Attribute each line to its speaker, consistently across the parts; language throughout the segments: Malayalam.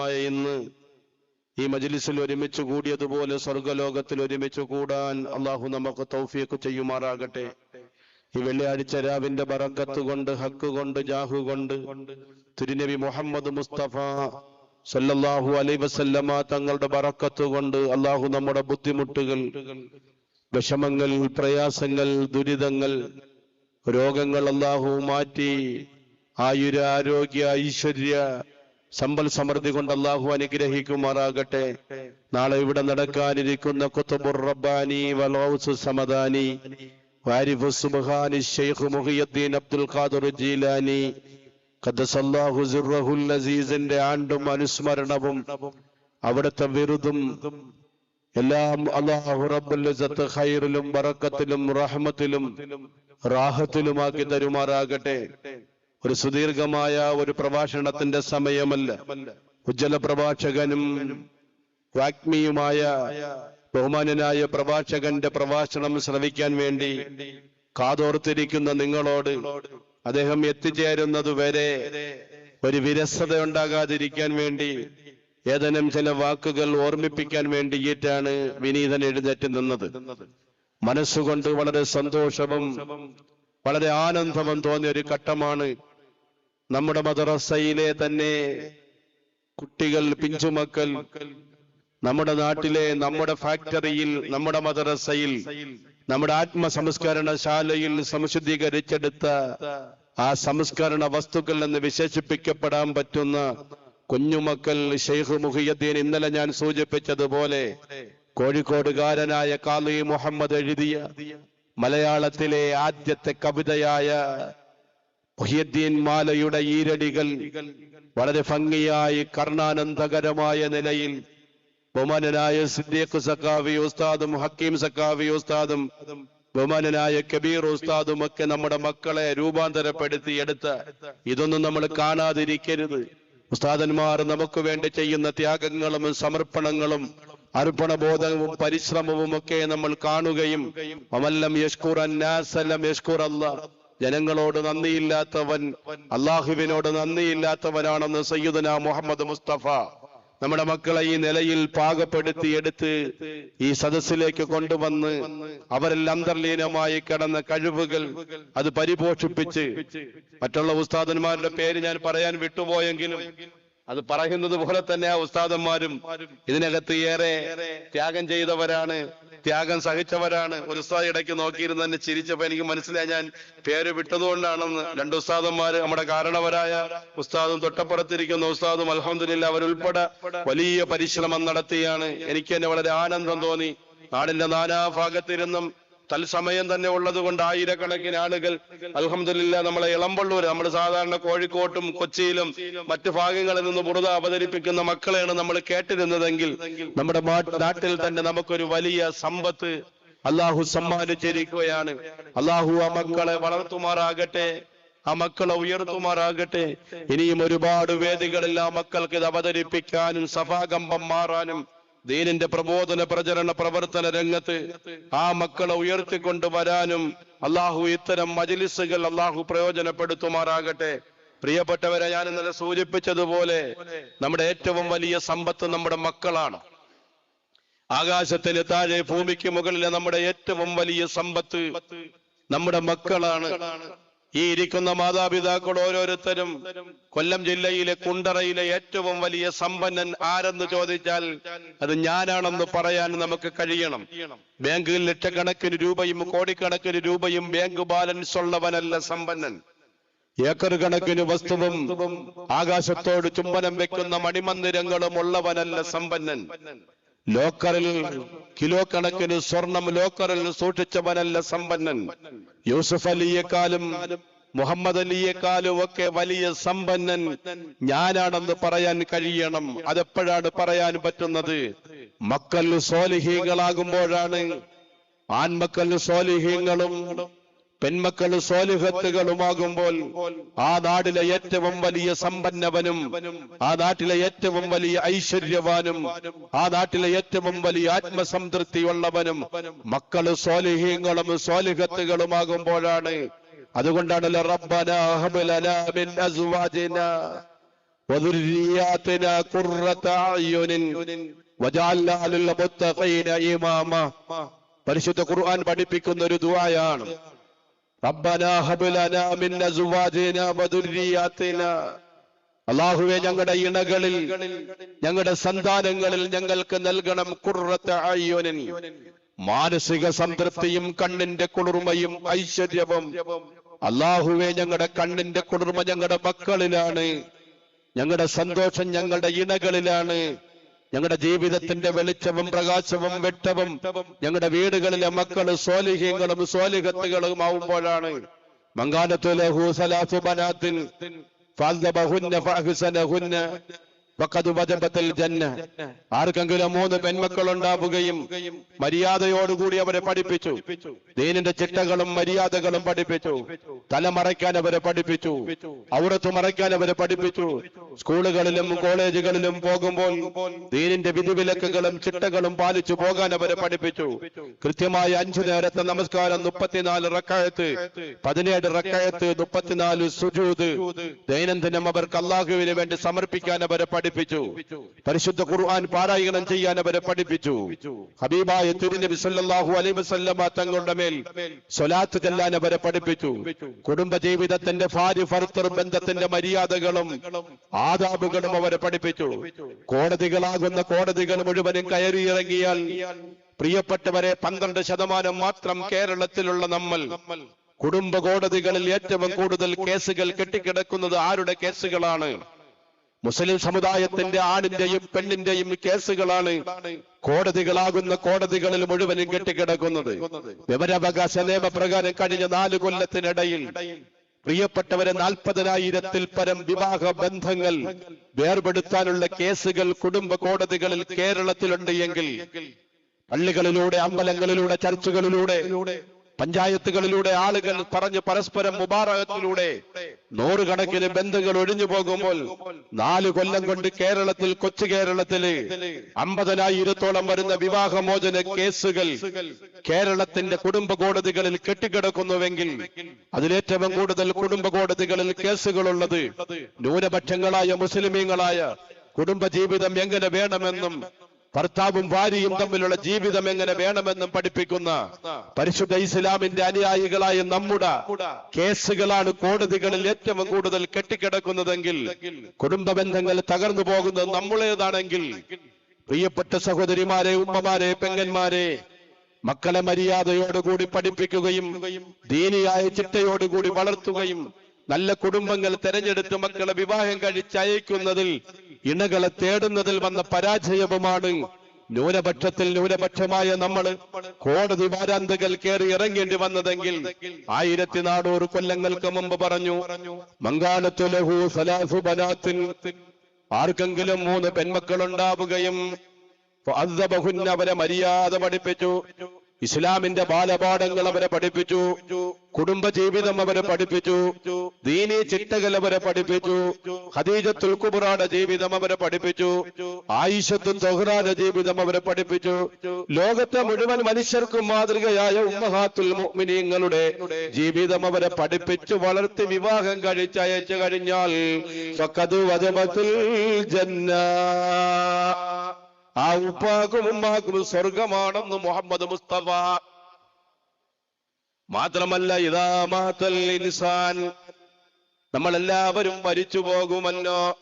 Speaker 1: ദിവസമായ ഇന്ന് ഈ മജ്ലിസിൽ ഒരുമിച്ച് കൂടിയതുപോലെ സ്വർഗലോകത്തിൽ ഒരുമിച്ച് കൂടാൻ അള്ളാഹു നമുക്ക് തൗഫീഖ് ചെയ്യുമാറാകട്ടെ. ഈ വെള്ളിയാഴ്ച രാവിന്റെ ബറക്കത്ത് കൊണ്ട് ഹക്ക് കൊണ്ട് ജാഹു കൊണ്ട് തിരുനബി മുഹമ്മദ് മുസ്തഫ സല്ലല്ലാഹു അലൈ വസല്ലമ തങ്ങളുടെ ബറക്കത്ത് കൊണ്ട് അള്ളാഹു നമ്മുടെ ബുദ്ധിമുട്ടുകൾ വിഷമങ്ങൾ പ്രയാസങ്ങൾ ദുരിതങ്ങൾ രോഗങ്ങൾ അള്ളാഹു മാറ്റി. ആയുര ആരോഗ്യ ഐശ്വര്യ സമ്പൽ സമൃദ്ധി കൊണ്ട് അള്ളാഹു അനുഗ്രഹിക്കുമാറാകട്ടെ. നാളെ ഇവിടെ നടക്കാനിരിക്കുന്ന കുത്തുബുർ റബ്ബാനി വലൗസ് സമദാനി വാരിഫു സുബ്ഹാനി ഷെയ്ഖ് മുഹിയുദ്ദീൻ അബ്ദുൽ ഖാദർ ജീലാനി ഖദ്ദസല്ലാഹു സിർറഹുൽ അസീസിന്റെ ആണ്ടും അനുസ്മരണവും അവിടുത്തെ വിരുദും എല്ലാം അള്ളാഹു റബ്ബുൽ ഖൈറിലും ബറക്കത്തിലും റഹ്മത്തിലും റാഹത്തിലുമാക്കി തരുമാറാകട്ടെ. ഒരു സുദീർഘമായ ഒരു പ്രഭാഷണത്തിന്റെ സമയമല്ല. ഉജ്ജ്വല പ്രഭാഷകനും വാഗ്മിയുമായ ബഹുമാനനായ പ്രഭാഷകന്റെ പ്രഭാഷണം ശ്രവിക്കാൻ വേണ്ടി കാതോർത്തിരിക്കുന്ന നിങ്ങളോട് അദ്ദേഹം എത്തിച്ചേരുന്നത് വരെ ഒരു വിരസത ഉണ്ടാകാതിരിക്കാൻ വേണ്ടി ഏതെങ്കിലും ചില വാക്കുകൾ ഓർമ്മിപ്പിക്കാൻ വേണ്ടിയിട്ടാണ് വിനീതൻ എഴുന്നേറ്റ് നിന്നത്. മനസ്സുകൊണ്ട് വളരെ സന്തോഷവും വളരെ ആനന്ദവും തോന്നിയ ഒരു ഘട്ടമാണ് നമ്മുടെ മദ്രസയിലെ തന്നെ കുട്ടികൾ പിഞ്ചുമക്കൾ നമ്മുടെ നാട്ടിലെ നമ്മുടെ ഫാക്ടറിയിൽ നമ്മുടെ മദ്രസയിൽ നമ്മുടെ ആത്മസംസ്കരണ ശാലയിൽ സംശുദ്ധീകരിച്ചെടുത്ത ആ സംസ്കരണ വസ്തുക്കൾ എന്ന് വിശേഷിപ്പിക്കപ്പെടാൻ പറ്റുന്ന കുഞ്ഞുമക്കൾ ഷെയ്ഖ് മുഹിയദ്ദീൻ ഇന്നലെ ഞാൻ സൂചിപ്പിച്ചതുപോലെ കോഴിക്കോടുകാരനായ കാലി മുഹമ്മദ് എഴുതിയ മലയാളത്തിലെ ആദ്യത്തെ കവിതയായ മുഹിയുദ്ദീൻ മാലയുടെ ഈരടികൾ വളരെ ഭംഗിയായി കർണാനന്ദകരമായ നിലയിൽ ബഹുമാനനായ സിദ്ദീഖ് സക്കാവി ഉസ്താദും ഹക്കീം സക്കാവി ഉസ്താദും ബഹുമാനനായ കബീർ ഉസ്താദും ഒക്കെ നമ്മുടെ മക്കളെ രൂപാന്തരപ്പെടുത്തി എടുത്ത ഇതൊന്നും നമ്മൾ കാണാതിരിക്കരുത്. ഉസ്താദന്മാർ നമുക്ക് വേണ്ടി ചെയ്യുന്ന ത്യാഗങ്ങളും സമർപ്പണങ്ങളും അർപ്പണബോധവും പരിശ്രമവും ഒക്കെ നമ്മൾ കാണുകയും അമല്ലം യഷ്കൂർ അന്നാസലം യഷ്കൂർ അല്ലാ ജനങ്ങളോട് നന്ദിയില്ലാത്തവൻ അള്ളാഹുവിനോട് നന്ദിയില്ലാത്തവനാണെന്ന് സയ്യിദന മുഹമ്മദ് മുസ്തഫ നമ്മുടെ മക്കളെ ഈ നിലയിൽ പാകപ്പെടുത്തി എടുത്ത് ഈ സദസ്സിലേക്ക് കൊണ്ടുവന്ന് അവരിൽ അന്തർലീനമായി കിടന്ന കഴിവുകൾ അത് പരിപോഷിപ്പിച്ച് മറ്റുള്ള ഉസ്താദന്മാരുടെ പേര് ഞാൻ പറയാൻ വിട്ടുപോയെങ്കിലും അത് പറയുന്നത് പോലെ തന്നെ ആ ഉസ്താദന്മാരും ഇതിനകത്ത് ഏറെ ത്യാഗം ചെയ്തവരാണ്. ത്യാഗം സഹിച്ചവരാണ്. ഒരു ഉസ്താദ് ഇടയ്ക്ക് നോക്കിയിരുന്ന് തന്നെ ചിരിച്ചപ്പോ എനിക്ക് മനസ്സിലായി. ഞാൻ പേര് വിട്ടതുകൊണ്ടാണെന്ന്. രണ്ട് ഉസ്താദന്മാര് നമ്മുടെ കാരണവരായ ഉസ്താദും തൊട്ടപ്പുറത്തിരിക്കുന്ന ഉസ്താദും അലഹമില്ല അവരുൾപ്പെടെ വലിയ പരിശ്രമം നടത്തിയാണ്. എനിക്ക് തന്നെ വളരെ ആനന്ദം തോന്നി. നാടിന്റെ നാനാഭാഗത്തിരുന്നും തത്സമയം തന്നെ ഉള്ളത് കൊണ്ട് ആയിരക്കണക്കിന് ആളുകൾ അലഹമില്ല നമ്മളെ ഇളമ്പള്ളൂർ നമ്മൾ സാധാരണ കോഴിക്കോട്ടും കൊച്ചിയിലും മറ്റു ഭാഗങ്ങളിൽ നിന്ന് ബുറുത അവതരിപ്പിക്കുന്ന മക്കളെയാണ് നമ്മൾ കേട്ടിരുന്നതെങ്കിൽ നമ്മുടെ നാട്ടിൽ തന്നെ നമുക്കൊരു വലിയ സമ്പത്ത് അള്ളാഹു സമ്മാനിച്ചിരിക്കുകയാണ്. അള്ളാഹു ആ മക്കളെ വളർത്തുമാറാകട്ടെ ആ മക്കളെ ഉയർത്തുമാറാകട്ടെ. ഇനിയും ഒരുപാട് വേദികളിൽ ആ മക്കൾക്ക് ഇത് അവതരിപ്പിക്കാനും സഭാകമ്പം മാറാനും ദീനിന്റെ പ്രബോധന പ്രചരണ പ്രവർത്തന രംഗത്ത് ആ മക്കളെ ഉയർത്തിക്കൊണ്ട് വരാനും അള്ളാഹു ഇത്തരം മജിലിസുകൾ അള്ളാഹു പ്രയോജനപ്പെടുത്തുമാറാകട്ടെ. പ്രിയപ്പെട്ടവരെ ഞാൻ ഇന്നലെ സൂചിപ്പിച്ചതുപോലെ നമ്മുടെ ഏറ്റവും വലിയ സമ്പത്ത് നമ്മുടെ മക്കളാണ്. ആകാശത്തിന് താഴെ ഭൂമിക്ക് മുകളിലെ നമ്മുടെ ഏറ്റവും വലിയ സമ്പത്ത് നമ്മുടെ മക്കളാണ്. ഈ ഇരിക്കുന്ന മാതാപിതാക്കൾ ഓരോരുത്തരും കൊല്ലം ജില്ലയിലെ കുണ്ടറയിലെ ഏറ്റവും വലിയ സമ്പന്നൻ ആരെന്ന് ചോദിച്ചാൽ അത് ഞാനാണെന്ന് പറയാൻ നമുക്ക് കഴിയണം. ബാങ്കിൽ ലക്ഷക്കണക്കിന് രൂപയും കോടിക്കണക്കിന് രൂപയും ബാങ്ക് ബാലൻസ് ഉള്ളവനല്ല സമ്പന്നൻ. ഏക്കർ കണക്കിന് വസ്തുവും ആകാശത്തോട് ചുംബനം വെക്കുന്ന മണിമന്ദിരങ്ങളും ഉള്ളവനല്ല സമ്പന്നൻ. ലോക്കറിൽ കിലോ കണക്കിന് സ്വർണം ലോക്കറിൽ സൂക്ഷിച്ചവനല്ല സമ്പന്നൻ. യൂസഫ് അലിയെക്കാളും മുഹമ്മദ് അലിയെക്കാളും ഒക്കെ വലിയ സമ്പന്നൻ ഞാനാണെന്ന് പറയാൻ കഴിയണം. അതെപ്പോഴാണ് പറയാൻ പറ്റുന്നത്? മക്കൾ സ്വാലിഹീകളാകുമ്പോഴാണ് ആൺമക്കൾ സോലിഹീങ്ങളും പെൺമക്കൾ സ്വാലിഹത്തുകളുമാകുമ്പോൾ ആ നാടിലെ ഏറ്റവും വലിയ സമ്പന്നവനും ആ നാട്ടിലെ ഏറ്റവും വലിയ ഐശ്വര്യവാനും ആ നാട്ടിലെ ഏറ്റവും വലിയ ആത്മസംതൃപ്തിയുള്ളവനും മക്കൾ സോലിഹീങ്ങളും സ്വാലിഹത്തുകളുമാകുമ്പോഴാണ് അതുകൊണ്ടാണല്ലോ റബ്ബന ഖുർറത ഇമാമ. പരിശുദ്ധ ഖുർആൻ പഠിപ്പിക്കുന്ന ഒരു ദുആയാണ് അള്ളാഹുവെ ഞങ്ങളുടെ ഇണകളിൽ ഞങ്ങളുടെ സന്താനങ്ങളിൽ ഞങ്ങൾക്ക് നൽകണം കുറത്തെ മാനസിക സംതൃപ്തിയും കണ്ണിന്റെ കുളിർമയും ഐശ്വര്യവും. അള്ളാഹുവെ ഞങ്ങളുടെ കണ്ണിന്റെ കുളിർമ ഞങ്ങളുടെ മക്കളിലാണ്. ഞങ്ങളുടെ സന്തോഷം ഞങ്ങളുടെ ഇണകളിലാണ്. ഞങ്ങളുടെ ജീവിതത്തിന്റെ വെളിച്ചവും പ്രകാശവും വെട്ടവും ഞങ്ങളുടെ വീടുകളിലെ മക്കൾ സ്വാലിഹ്യങ്ങളും സ്വാലിഹത്തുകളും ആവുമ്പോഴാണ്. മങ്കാനത്തുലഹു സലാസു ബനാത്തിൻ ഫാൽദബഹുന്ന ഫഅഹ്സനഹുന്ന വജബത്തിൽ ജന്ന ആർക്കെങ്കിലും മൂന്ന് പെൺമക്കൾ ഉണ്ടാവുകയും മര്യാദയോടുകൂടി അവരെ പഠിപ്പിച്ചു. ദീനിന്റെ ചിട്ടകളും മര്യാദകളും പഠിപ്പിച്ചു. തല മറയ്ക്കാൻ അവരെ പഠിപ്പിച്ചു. ഔറത്ത് മറയ്ക്കാൻ അവരെ പഠിപ്പിച്ചു. സ്കൂളുകളിലും കോളേജുകളിലും പോകുമ്പോൾ ദീനിന്റെ വിധിവിലക്കുകളും ചിട്ടകളും പാലിച്ചു പോകാൻ അവരെ പഠിപ്പിച്ചു. കൃത്യമായ അഞ്ചു നേരത്തെ നമസ്കാരം മുപ്പത്തിനാല് റക്കായത്ത് പതിനേഴ് റക്കായത്ത് മുപ്പത്തിനാല് സുജൂത്. ദൈനംദിനം അവർക്ക് അള്ളാഹുവിന് വേണ്ടി സമർപ്പിക്കാൻ അവരെ പഠിപ്പിച്ചു. പരിശുദ്ധ ഖുർആൻ പാരായണം ചെയ്യാൻ അവരെ പഠിപ്പിച്ചു. ഹബീബായ തിരുനബി സല്ലല്ലാഹു അലൈഹി വസല്ലമ തങ്ങളുടെ മേൽ സ്വലാത്ത് ചെല്ലാൻ അവരെ പഠിപ്പിച്ചു. കുടുംബ ജീവിതത്തിന്റെ ഭാര്യ ഭർത്തൃ ബന്ധത്തിന്റെ മര്യാദകളും ആദാബുകളും അവരെ പഠിപ്പിച്ചു കോടതികളാകുന്ന കോടതികൾ മുഴുവനും കയറി ഇറങ്ങിയാൽ പ്രിയപ്പെട്ടവരെ പന്ത്രണ്ട് ശതമാനം മാത്രം കേരളത്തിലുള്ള നമ്മൾ കുടുംബ കോടതികളിൽ ഏറ്റവും കൂടുതൽ കേസുകൾ കെട്ടിക്കിടക്കുന്നത് ആരുടെ കേസുകളാണ്? മുസ്ലിം സമുദായത്തിന്റെ ആണിന്റെയും പെണ്ണിന്റെയും കേസുകളാണ് കോടതികളാകുന്ന കോടതികളിൽ മുഴുവനും കെട്ടിക്കിടക്കുന്നത്. വിവരാവകാശ നിയമപ്രകാരം കഴിഞ്ഞ നാല് കൊല്ലത്തിനിടയിൽ പ്രിയപ്പെട്ടവരെ നാൽപ്പതിനായിരത്തിൽ പരം വിവാഹ ബന്ധങ്ങൾ വേർപെടുത്താനുള്ള കേസുകൾ കുടുംബ കോടതികളിൽ കേരളത്തിലുണ്ട് എങ്കിൽ പള്ളികളിലൂടെ അമ്പലങ്ങളിലൂടെ ചർച്ചുകളിലൂടെ പഞ്ചായത്തുകളിലൂടെ ആളുകൾ പറഞ്ഞ് പരസ്പരം മുബാറകത്തിലൂടെ നൂറുകണക്കിന് ബന്ധങ്ങൾ ഒഴിഞ്ഞു പോകുമ്പോൾ നാല് കൊല്ലം കൊണ്ട് കേരളത്തിൽ കൊച്ചു കേരളത്തിൽ അമ്പതിനായിരത്തോളം വരുന്ന വിവാഹമോചന കേസുകൾ കേരളത്തിന്റെ കുടുംബ കോടതികളിൽ കെട്ടിക്കിടക്കുന്നുവെങ്കിൽ അതിലേറ്റവും കൂടുതൽ കുടുംബ കോടതികളിൽ കേസുകളുള്ളത് ന്യൂനപക്ഷങ്ങളായ മുസ്ലിമീങ്ങളായ കുടുംബ ജീവിതം എങ്ങനെ വേണമെന്നും ഭർത്താവും ഭാര്യയും തമ്മിലുള്ള ജീവിതം എങ്ങനെ വേണമെന്നും പഠിപ്പിക്കുന്ന പരിശുദ്ധ ഇസ്ലാമിന്റെ അനുയായികളായ നമ്മുടെ കേസുകളാണ് കോടതികളിൽ ഏറ്റവും കൂടുതൽ കെട്ടിക്കിടക്കുന്നതെങ്കിൽ കുടുംബ ബന്ധങ്ങൾ തകർന്നു പോകുന്നത് നമ്മളേതാണെങ്കിൽ പ്രിയപ്പെട്ട സഹോദരിമാരെ ഉമ്മമാരെ പെങ്ങന്മാരെ മക്കളെ മര്യാദയോടുകൂടി പഠിപ്പിക്കുകയും ദീനിയായ ചിട്ടയോടുകൂടി വളർത്തുകയും നല്ല കുടുംബങ്ങൾ തെരഞ്ഞെടുത്ത് മക്കളെ വിവാഹം കഴിച്ചയക്കുന്നതിൽ ഇണകളെ തേടുന്നതിൽ വന്ന പരാജയവുമാണ്. ന്യൂനപക്ഷത്തിൽ ന്യൂനപക്ഷമായ നമ്മൾ കോടതി വാരാന്തകൾ കയറി ഇറങ്ങേണ്ടി വന്നതെങ്കിൽ ആയിരത്തി നാനൂറ് കൊല്ലങ്ങൾക്ക് മുമ്പ് പറഞ്ഞു മങ്കാനത്തു ലഹു സലാസു ബനാത്തിൻ ആർക്കെങ്കിലും മൂന്ന് പെൺമക്കൾ ഉണ്ടാവുകയും അവരെ മര്യാദ പഠിപ്പിച്ചു. ഇസ്ലാമിന്റെ ബാലപാഠങ്ങൾ അവരെ പഠിപ്പിച്ചു കുടുംബജീവിതം അവരെ പഠിപ്പിച്ചു ദീനി ചിട്ടകൾ അവരെ പഠിപ്പിച്ചു ഹദീജത്തുൽ കുബറായുടെ ജീവിതം അവരെ പഠിപ്പിച്ചു ആയിഷത്തും തൊഹ്റാന്റെ ജീവിതം അവരെ പഠിപ്പിച്ചു. ലോകത്തെ മുഴുവൻ മനുഷ്യർക്കും മാതൃകയായ ഉമ്മഹാത്തുൽ മുഅ്മിനീങ്ങളുടെ ജീവിതം അവരെ പഠിപ്പിച്ചു വളർത്തി വിവാഹം കഴിച്ചയച്ചു കഴിഞ്ഞാൽ ജന്ന. ആ ഉപ്പാക്കും ഉമ്മാക്കും സ്വർഗമാണെന്ന് മുഹമ്മദ് മുസ്തഫ. മാത്രമല്ല ഇതാ മാത്തൽ ഇൻസാൻ. നമ്മളെല്ലാവരും മരിച്ചു പോകുമല്ലോ.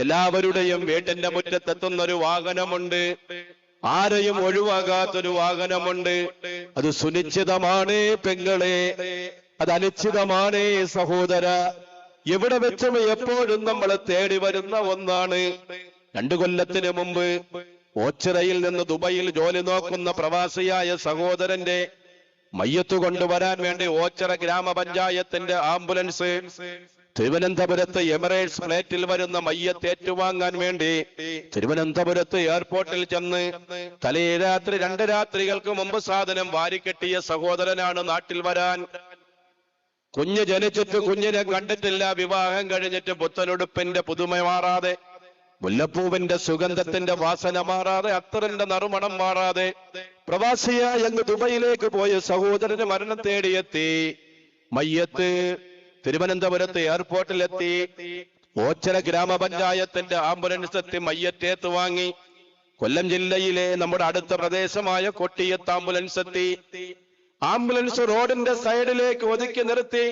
Speaker 1: എല്ലാവരുടെയും വീട്ടിന്റെ മുറ്റത്തെത്തുന്ന ഒരു വാഹനമുണ്ട്. ആരെയും ഒഴിവാകാത്തൊരു വാഹനമുണ്ട്. അത് സുനിശ്ചിതമാണ് പെങ്ങളെ. അത് അനിശ്ചിതമാണ് സഹോദര. എവിടെ വെച്ചും എപ്പോഴും നമ്മളെ തേടി വരുന്ന ഒന്നാണ് രണ്ടു കൊല്ലത്തിന് മുമ്പ് ഓച്ചിറയിൽ നിന്ന് ദുബൈയിൽ ജോലി നോക്കുന്ന പ്രവാസിയായ സഹോദരന്റെ മയ്യത്ത് കൊണ്ടുവരാൻ വേണ്ടി ഓച്ചിറ ഗ്രാമപഞ്ചായത്തിന്റെ ആംബുലൻസ് തിരുവനന്തപുരത്ത് എമിറേറ്റ്സ് ഫ്ലൈറ്റിൽ വരുന്ന മയ്യത്ത് ഏറ്റുവാങ്ങാൻ വേണ്ടി തിരുവനന്തപുരത്ത് എയർപോർട്ടിൽ ചെന്ന് തലേ രാത്രി രണ്ട് രാത്രികൾക്ക് മുമ്പ് സാധനം വാരിക്കെട്ടിയ സഹോദരനാണ് നാട്ടിൽ വരാൻ. കുഞ്ഞ് ജനിച്ചിട്ട് കുഞ്ഞിനെ കണ്ടിട്ടില്ല വിവാഹം കഴിഞ്ഞിട്ട് പുത്തനുടുപ്പിന്റെ പുതുമ മാറാതെ മുല്ലപ്പൂവിന്റെ സുഗന്ധത്തിന്റെ വാസന മാറാതെ അത്തറിന്റെ നറുമണം മാറാതെ പ്രവാസിയായി അങ്ങ് ദുബൈയിലേക്ക് പോയ സഹോദരന് മരണം തേടിയെത്തി. മയ്യത്ത് തിരുവനന്തപുരത്ത് എയർപോർട്ടിലെത്തി ഓച്ചര ഗ്രാമപഞ്ചായത്തിന്റെ ആംബുലൻസ് എത്തി മയ്യറ്റേത്ത് വാങ്ങി. കൊല്ലം ജില്ലയിലെ നമ്മുടെ അടുത്ത പ്രദേശമായ കൊട്ടിയത്ത് ആംബുലൻസ് എത്തി ആംബുലൻസ് റോഡിന്റെ സൈഡിലേക്ക് ഒതുക്കി നിർത്തി.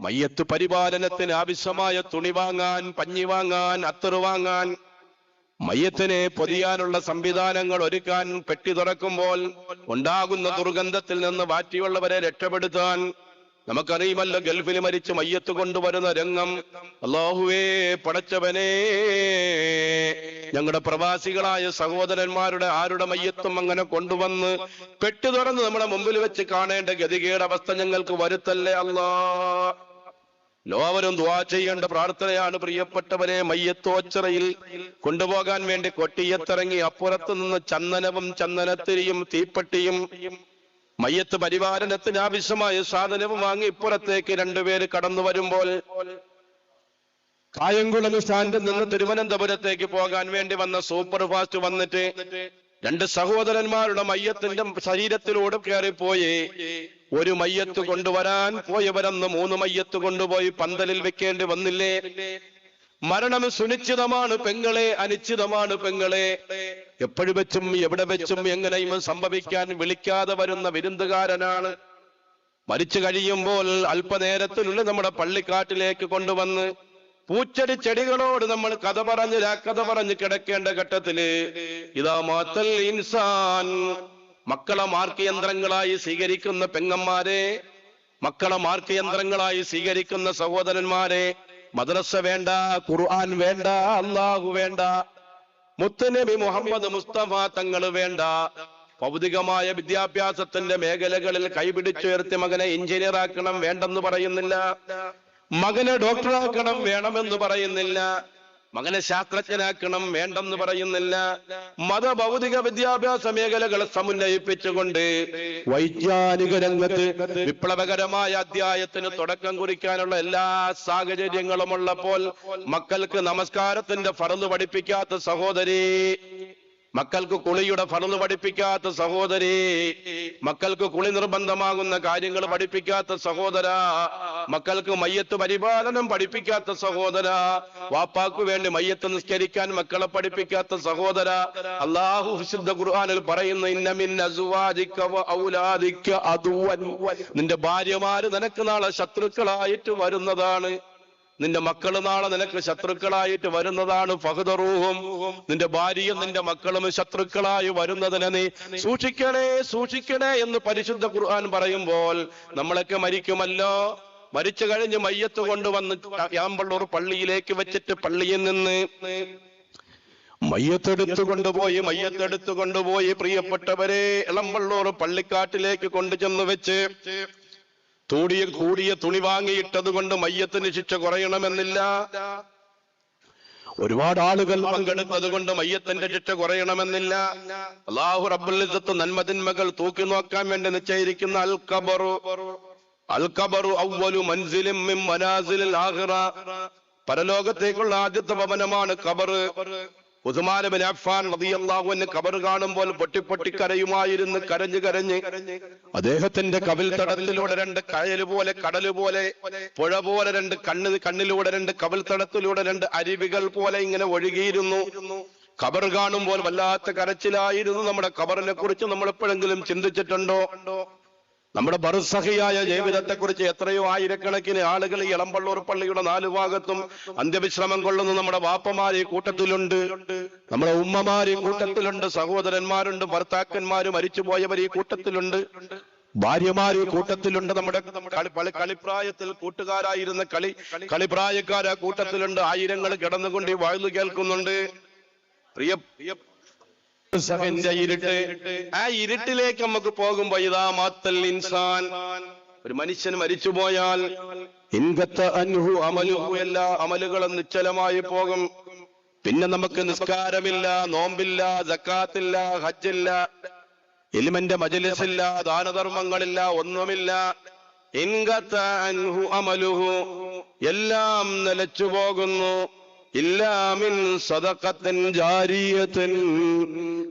Speaker 1: മയ്യത്ത് പരിപാലനത്തിന് ആവശ്യമായ തുണി വാങ്ങാൻ പഞ്ഞി വാങ്ങാൻ അത്തറ് വാങ്ങാൻ മയ്യത്തിനെ പൊതിയാനുള്ള സംവിധാനങ്ങൾ ഒരുക്കാൻ പെട്ടി തുറക്കുമ്പോൾ ഉണ്ടാകുന്ന ദുർഗന്ധത്തിൽ നിന്ന് വാറ്റിയുള്ളവരെ രക്ഷപ്പെടുത്താൻ നമുക്കറിയുമല്ലോ ഗൾഫിൽ മരിച്ച് മയ്യത്ത് കൊണ്ടുവരുന്ന രംഗം. അള്ളാഹുവേ പടച്ചവനെ ഞങ്ങളുടെ പ്രവാസികളായ സഹോദരന്മാരുടെ ആരുടെ മയ്യത്തും അങ്ങനെ കൊണ്ടുവന്ന് പെട്ടി തുറന്ന് നമ്മുടെ മുമ്പിൽ വെച്ച് കാണേണ്ട ഗതികേട് അവസ്ഥ ഞങ്ങൾക്ക് വരുത്തല്ലേ അല്ലാ ലോവരും ദ്വാ ചെയ്യേണ്ട പ്രാർത്ഥനയാണ് പ്രിയപ്പെട്ടവരെ മയ്യത്തോച്ചറയിൽ കൊണ്ടുപോകാൻ വേണ്ടി കൊട്ടിയത്തിറങ്ങി അപ്പുറത്ത് നിന്ന് ചന്ദനവും ചന്ദനത്തിരിയും തീപ്പെട്ടിയും മയ്യത്ത് പരിപാലനത്തിന് ആവശ്യമായ സാധനവും വാങ്ങി ഇപ്പുറത്തേക്ക് രണ്ടുപേര് കടന്നു വരുമ്പോൾ കായംകുളം സ്റ്റാൻഡിൽ നിന്ന് തിരുവനന്തപുരത്തേക്ക് പോകാൻ വേണ്ടി വന്ന സൂപ്പർ ഫാസ്റ്റ് വന്നിട്ട് രണ്ട് സഹോദരന്മാരുടെ മയ്യത്തിന്റെ ശരീരത്തിലൂടെ കയറിപ്പോയി. ഒരു മയ്യത്ത് കൊണ്ടുവരാൻ പോയവരെന്ന് മൂന്ന് മയ്യത്ത് കൊണ്ടുപോയി പന്തലിൽ വെക്കേണ്ടി വന്നില്ലേ? മരണം സുനിശ്ചിതമാണ് പെങ്ങളെ അനിശ്ചിതമാണ് പെങ്ങളെ. എപ്പോഴും വെച്ചും എവിടെ വെച്ചും എങ്ങനെയും സംഭവിക്കാൻ വിളിക്കാതെ വരുന്ന വിരുന്നുകാരനാണ്. മരിച്ചു കഴിയുമ്പോൾ അല്പനേരത്തിനുള്ളിൽ നമ്മുടെ പള്ളിക്കാട്ടിലേക്ക് കൊണ്ടുവന്ന് പൂച്ചെടി ചെടികളോട് നമ്മൾ കഥ പറഞ്ഞ് രാക്കഥ പറഞ്ഞ് കിടക്കേണ്ട ഘട്ടത്തിൽ ഇതാ മാത്തൽ ഇൻസാൻ. മക്കളെ മാർക്ക് യന്ത്രങ്ങളായി സ്വീകരിക്കുന്ന പെങ്ങന്മാരെ മക്കളെ മാർക്ക് യന്ത്രങ്ങളായി സ്വീകരിക്കുന്ന സഹോദരന്മാരെ മദ്രസ വേണ്ട ഖുർആൻ വേണ്ട അള്ളാഹു വേണ്ട മുത്തനബി മുഹമ്മദ് മുസ്തഫ തങ്ങൾ വേണ്ട. ഭൗതികമായ വിദ്യാഭ്യാസത്തിന്റെ മേഖലകളിൽ കൈപിടിച്ചുയർത്തി മകനെ എഞ്ചിനീയർ ആക്കണം വേണ്ടെന്ന് പറയുന്നില്ല. മകനെ ഡോക്ടറാക്കണം വേണമെന്ന് പറയുന്നില്ല. മകനെ ശാസ്ത്രജ്ഞനാക്കണം വേണ്ടെന്ന് പറയുന്നില്ല. മതഭൗതിക വിദ്യാഭ്യാസ മേഖലകൾ സമുന്നയിപ്പിച്ചുകൊണ്ട് വൈജ്ഞാനിക രംഗത്ത് വിപ്ലവകരമായ അധ്യായത്തിന് തുടക്കം കുറിക്കാനുള്ള എല്ലാ സാഹചര്യങ്ങളും ഉള്ളപ്പോൾ മക്കൾക്ക് നമസ്കാരത്തിന്റെ ഫറന്ന് പഠിപ്പിക്കാത്ത സഹോദരി മക്കൾക്ക് കുളിയുടെ ഫറന്ന് പഠിപ്പിക്കാത്ത സഹോദരി മക്കൾക്ക് കുളി നിർബന്ധമാകുന്ന കാര്യങ്ങൾ പഠിപ്പിക്കാത്ത സഹോദര മക്കൾക്ക് മയ്യത്ത് പരിപാലനം പഠിപ്പിക്കാത്ത സഹോദര വാപ്പാക്കു വേണ്ടി മയ്യത്ത് നിസ്കരിക്കാൻ മക്കളെ പഠിപ്പിക്കാത്ത സഹോദര. അള്ളാഹു വിശുദ്ധ ഖുർആനിൽ പറയുന്ന നിന്റെ ഭാര്യമാര് നിനക്ക് നാളെ ശത്രുക്കളായിട്ട് വരുന്നതാണ്. നിന്റെ മക്കൾ നാളെ നിനക്ക് ശത്രുക്കളായിട്ട് വരുന്നതാണ് ഫഹദറൂഹും നിന്റെ ഭാര്യയും നിന്റെ മക്കളും ശത്രുക്കളായി വരുന്നതിനെ നീ സൂക്ഷിക്കണേ സൂക്ഷിക്കണേ എന്ന് പരിശുദ്ധ ഖുർആൻ പറയുമ്പോൾ നമ്മളൊക്കെ മരിക്കുമല്ലോ? മരിച്ചു കഴിഞ്ഞ് മയ്യത്ത് കൊണ്ടുവന്ന് യാമ്പള്ളൂർ പള്ളിയിലേക്ക് വെച്ചിട്ട് പള്ളിയിൽ നിന്ന് മയ്യത്തെടുത്തു കൊണ്ടുപോയി മയ്യത്തെടുത്തു കൊണ്ടുപോയി പ്രിയപ്പെട്ടവരെ ഇളമ്പള്ളൂർ പള്ളിക്കാട്ടിലേക്ക് കൊണ്ടു ചെന്ന് വെച്ച് തൂടിയ കൂടിയ തുണി വാങ്ങിയിട്ടത് കൊണ്ട് മയ്യത്തിന് ശിക്ഷ കുറയണമെന്നില്ല. ഒരുപാട് ആളുകൾ പങ്കെടുത്തത് കൊണ്ട് മയ്യത്തിന്റെ ശിക്ഷ കുറയണമെന്നില്ല. അള്ളാഹു റബ്ബുലിസത്ത് നന്മതിന്മകൾ തൂക്കി നോക്കാൻ വേണ്ടി നിശ്ചയിരിക്കുന്ന അൽ കബറു അൽ മൻസിലും അവ്വലു മൻസിലിൻ മിൻ മനാസിലിൽ ആഹിറ പരലോകത്തേക്കുള്ള ആദ്യത്തെ ഭവനമാണ് ഖബർ ഉസ്മാൻ ബിൻ അഫ്ഫാൻ റളിയല്ലാഹു അൻഹു ഖബർ കാണുമ്പോൾ പൊട്ടിപ്പൊട്ടി പൊട്ടി കരയുമായിരുന്നു കരഞ്ഞു കരഞ്ഞ് അദ്ദേഹത്തിന്റെ കവിൽ തടത്തിലൂടെ രണ്ട് കയൽ പോലെ കടൽ പോലെ പുഴ പോലെ രണ്ട് കണ്ണ് കണ്ണിലൂടെ രണ്ട് കവിൽ തടത്തിലൂടെ രണ്ട് അരുവികൾ പോലെ ഇങ്ങനെ ഒഴുകിയിരുന്നു. ഖബർ കാണുമ്പോൾ വല്ലാത്ത കരച്ചിലായിരുന്നു. നമ്മുടെ ഖബറിനെ കുറിച്ച് നമ്മൾ എപ്പോഴെങ്കിലും ചിന്തിച്ചിട്ടുണ്ടോ? നമ്മുടെ ബറുസഹിയായ ജീവിതത്തെ കുറിച്ച് എത്രയോ ആയിരക്കണക്കിന് ആളുകൾ ഈ ഇളമ്പള്ളൂർ പള്ളിയുടെ നാലു ഭാഗത്തും അന്ത്യവിശ്രമം കൊള്ളുന്ന നമ്മുടെ വാപ്പമാര് ഈ കൂട്ടത്തിലുണ്ട്. നമ്മുടെ ഉമ്മമാര് ഈ കൂട്ടത്തിലുണ്ട്. സഹോദരന്മാരുണ്ട്. ഭർത്താക്കന്മാര് മരിച്ചുപോയവർ ഈ കൂട്ടത്തിലുണ്ട്. ഭാര്യമാര് ഈ കൂട്ടത്തിലുണ്ട്. നമ്മുടെ കളി കളി- കളിപ്രായത്തിൽ കൂട്ടുകാരായിരുന്ന കളി കളിപ്രായക്കാർ കൂട്ടത്തിലുണ്ട്. ആയിരങ്ങൾ കിടന്നുകൊണ്ട് ഈ വാഴ്ന്നു കേൾക്കുന്നുണ്ട്. പ്രിയ സഹന്റെ ഇരുട്ട് ആ ഇരുട്ടിലേക്ക് നമുക്ക് പോകുമ്പോ ഇതാ മാത്തൽ ഇൻസാൻ. ഒരു മനുഷ്യൻ മരിച്ചുപോയാൽ ഇൻകത്ത് അൻഹു അമലുഹു എല്ലാ അമലുകളും നിശ്ചലമായി പോകും. പിന്നെ നമുക്ക് നിസ്കാരമില്ല നോമ്പില്ല ജക്കാത്തില്ല ഹജ്ജില്ല എലിമന്റെ മജലിസില്ല ദാനധർമ്മങ്ങളില്ല ഒന്നുമില്ല. ഇൻകത്ത് അൻഹു അമലുഹു എല്ലാം നിലച്ചു പോകുന്നു ഇല്ലാമിൻ സദക്കത്തൻ ജാരിയത്തൻ.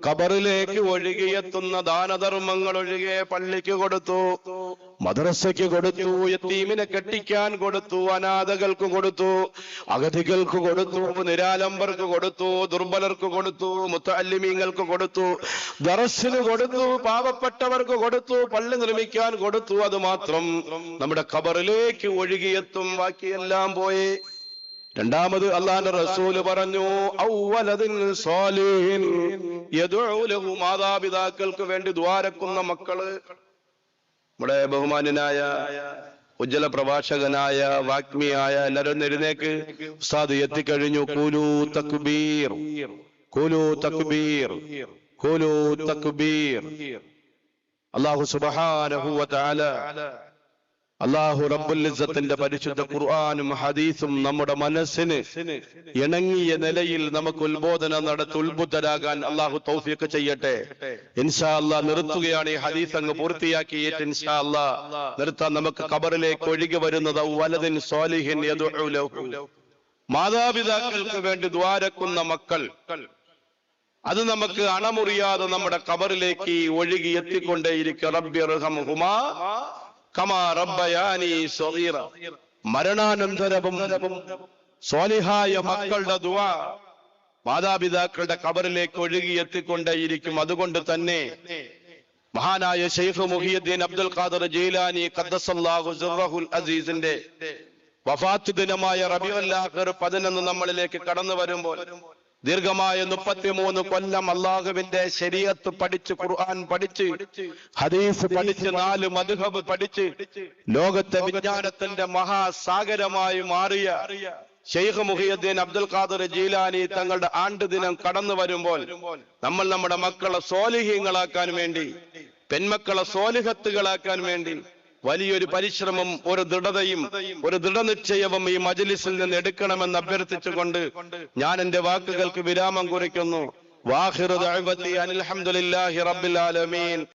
Speaker 1: ഖബറിലേക്ക് ഒഴുകിയെത്തുന്ന ദാനധർമ്മങ്ങൾ ഒഴികെ പള്ളിക്ക് കൊടുത്തു. മദ്രസയ്ക്ക് കൊടുത്തു യത്തീമിനെ കെട്ടിക്കാൻ കൊടുത്തു അനാഥകൾക്ക് കൊടുത്തു അഗതികൾക്ക് കൊടുത്തു നിരാലംബർക്ക് കൊടുത്തു ദുർബലർക്ക് കൊടുത്തു മുത്തല്ലിമീങ്ങൾക്ക് കൊടുത്തു ദറസിന് കൊടുത്തു പാവപ്പെട്ടവർക്ക് കൊടുത്തു പള്ളി നിർമ്മിക്കാൻ കൊടുത്തു. അത് മാത്രം നമ്മുടെ ഖബറിലേക്ക് ഒഴുകിയെത്തും. ബാക്കിയെല്ലാം പോയി. രണ്ടാമത് അള്ളാന്റെ റസൂൽ പറഞ്ഞു മാതാപിതാക്കൾക്ക് വേണ്ടി ദ്വാരക്കുന്ന മക്കൾ. നമ്മുടെ ബഹുമാനനായ ഉജ്ജ്വല പ്രഭാഷകനായ വാഗ്മിയായ എല്ലാരും നെരുന്നേക്ക് ഉസ്താദ് എത്തിക്കഴിഞ്ഞു. കൂലു തക്ബീർ കൂലു തക്ബീർ കൂലു തക്ബീർ. അള്ളാഹു സുബ്ഹാനഹു വ തആല അള്ളാഹു റബ്ബുൽ ഇസ്സത്തിന്റെ പരിശുദ്ധ ഖുർആാനും ഹദീസും നമ്മുടെ മനസ്സിന് ഇണങ്ങിയ നിലയിൽ നമുക്ക് ഉത്ബോധന നടത്തി ഉത്ബുദ്ധരാകാൻ അള്ളാഹു തൗഫീഖ് ചെയ്യട്ടെ. ഇൻഷാ അല്ലാ നിർത്തുകയാണ് ഈ ഹദീസ് അങ്ങ് പൂർത്തിയാക്കിയിട്ട് ഇൻഷാ അല്ലാ നിർത്താൻ നമുക്ക് കബറിലേക്ക് ഒഴുകി വരുന്നത് വലതിൻ ലഹു. മാതാപിതാക്കൾക്ക് വേണ്ടി ദ്വാരക്കുന്ന മക്കൾ അത് നമുക്ക് അണമുറിയാതെ നമ്മുടെ കബറിലേക്ക് ഒഴുകി എത്തിക്കൊണ്ടേയിരിക്കും. റബ്ബി റഹം കമാ റബ്ബയാനി സഗീറ മരണാനന്തരവും സ്വാലിഹായ മക്കളുടെ ദുആ മാതാപിതാക്കളുടെ കബറിലേക്ക് ഒഴുകി എത്തിക്കൊണ്ടേയിരിക്കും. അതുകൊണ്ട് തന്നെ മഹാനായ ഷെയ്ഖ് മുഹിയുദ്ദീൻ അബ്ദുൽ ഖാദർ ജയിലാനി ഖദ്ദസല്ലാഹു അസീസിന്റെ വഫാത്ത് ദിനമായ റബിയുല്ലാഖർ പതിനൊന്ന് നമ്മളിലേക്ക് കടന്നു വരുമ്പോൾ ദീർഘമായ മുപ്പത്തിമൂന്ന് കൊല്ലം അള്ളാഹുവിന്റെ ശരീരത്ത് പഠിച്ച് ഖുർആൻ പഠിച്ച് ഹദീസ് പഠിച്ച് നാല് മധുഹബ് പഠിച്ച് ലോകത്തെ വിജ്ഞാനത്തിന്റെ മഹാസാഗരമായി മാറിയ ഷെയ്ഖ് മുഹിയുദ്ദീൻ അബ്ദുൽ ഖാദർ ജീലാനി തങ്ങളുടെ ആണ്ട് ദിനം കടന്നു വരുമ്പോൾ നമ്മൾ നമ്മുടെ മക്കളെ സോലിഹ്യങ്ങളാക്കാൻ വേണ്ടി പെൺമക്കളെ സോലിഹത്തുകളാക്കാൻ വേണ്ടി വലിയൊരു പരിശ്രമം ഒരു ദൃഢതയും ഒരു ദൃഢനിശ്ചയവും ഈ മജലിസിൽ നിന്ന് എടുക്കണമെന്ന് അഭ്യർത്ഥിച്ചുകൊണ്ട് ഞാൻ എന്റെ വാക്കുകൾക്ക് വിരാമം കുറിക്കുന്നു. വാഹിറു ദഅവതി അനിൽ ഹംദുലില്ലാഹി റബ്ബിൽ ആലമീൻ.